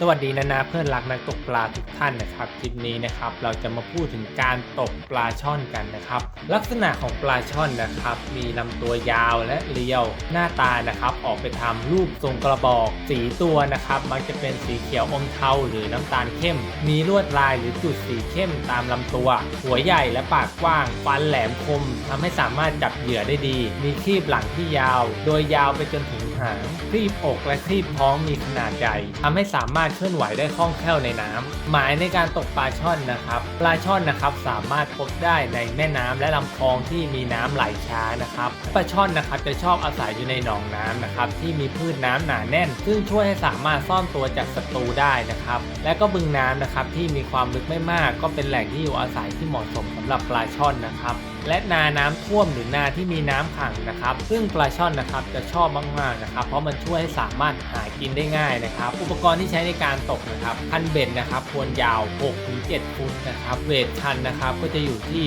สวัสดีนะนะเพื่อนรักนักตกปลาทุกท่านนะครับคลิปนี้นะครับเราจะมาพูดถึงการตกปลาช่อนกันนะครับ ลักษณะของปลาช่อนนะครับ มีลำตัวยาวและเรียว หน้าตานะครับ ออกไปทำรูปทรงกระบอก สีตัวนะครับ มักจะเป็นสีเขียวอมเทาหรือน้ำตาลเข้ม มีลวดลายหรือจุดสีเข้มตามลำตัว หัวใหญ่และปากกว้าง ฟันแหลมคมทำให้สามารถจับเหยื่อได้ดี มีครีบหลังที่ยาว โดยยาวไปจนถึงหางครีบอกและครีบท้องมีขนาดใหญ่ทำให้สามารถเคลื่อนไหวได้คล่องแคล่วในน้ำหมายในการตกปลาช่อนนะครับปลาช่อนนะครับสามารถพบได้ในแม่น้ำและลำคลองที่มีน้ำไหลช้านะครับปลาช่อนนะครับจะชอบอาศัยอยู่ในหนองน้ำนะครับที่มีพืชน้ำหนาแน่น ซึ่งช่วยให้สามารถซ่อนตัวจากศัตรูได้นะครับและก็บึงน้ำนะครับที่มีความลึกไม่มาก ก็เป็นแหล่งที่อยู่อาศัยที่เหมาะสมสำหรับปลาช่อนนะครับ และนาน้ำท่วมหรือนาที่มีน้ำขังนะครับ ซึ่งปลาช่อนนะครับจะชอบมากๆนะครับ เพราะมันช่วยให้สามารถหากินได้ง่ายนะครับ อุปกรณ์ที่ใช้ในการตกนะครับคันเบ็ดนะครับควรยาว 6-7 ฟุตนะครับเวทคันนะครับก็จะอยู่ที่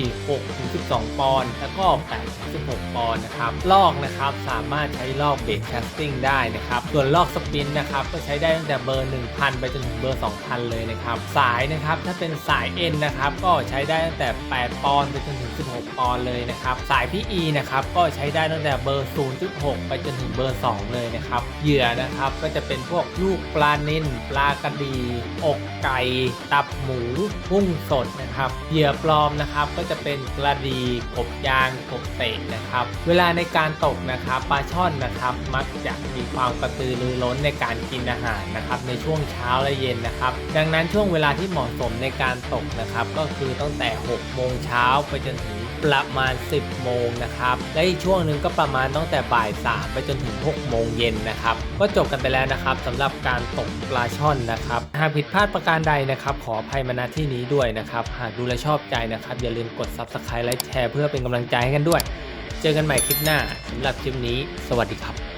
6-12 ปอนด์แล้วก็8-16 ปอนด์นะครับลอกนะครับสามารถใช้ลอกเบสแคสติ้งได้นะครับส่วนลอกสปินนะครับก็ใช้ได้ตั้งแต่เบอร์ 1,000 ไปจนถึงเบอร์ 2,000 เลยนะครับสายนะครับถ้าเป็นสายเอ็นนะครับก็ใช้ได้ตั้งแต่ 8 ปอนด์ไปจนถึง 16 ปอนด์เลยนะครับ สาย PE นะครับก็ใช้ได้ตั้งแต่เบอร์ 0.6 ไปจนถึงเบอร์ 2 เลยนะครับเหยื่อนะครับก็จะเป็นพวกลูกปลานิ่นปลากระดี อกไก่ ตับหมูกุ้งสดนะครับเหยื่อปลอมนะครับก็จะเป็นกระดีกบยางกบเตะนะครับเวลาในการตกนะครับปลาช่อนนะครับมักจะมีความกระตือรือร้นในการกินอาหารนะครับในช่วงเช้าและเย็นนะครับดังนั้นช่วงเวลาที่เหมาะสมในการตกนะครับก็คือตั้งแต่6โมงเช้าไปจนถึงปประมาณ 10 โมงนะครับ และอีกช่วงหนึ่งก็ประมาณตั้งแต่บ่าย3ไปจนถึง 6 โมงเย็นนะครับ ก็จบกันไปแล้วนะครับสำหรับการตกปลาช่อนนะครับ หากผิดพลาดประการใดนะครับ ขออภัยมาณที่นี้ด้วยนะครับ หากดูและชอบใจนะครับ อย่าลืมกด Subscribe และแชร์เพื่อเป็นกำลังใจให้กันด้วย เจอกันใหม่คลิปหน้าสำหรับคลิปนี้ สวัสดีครับ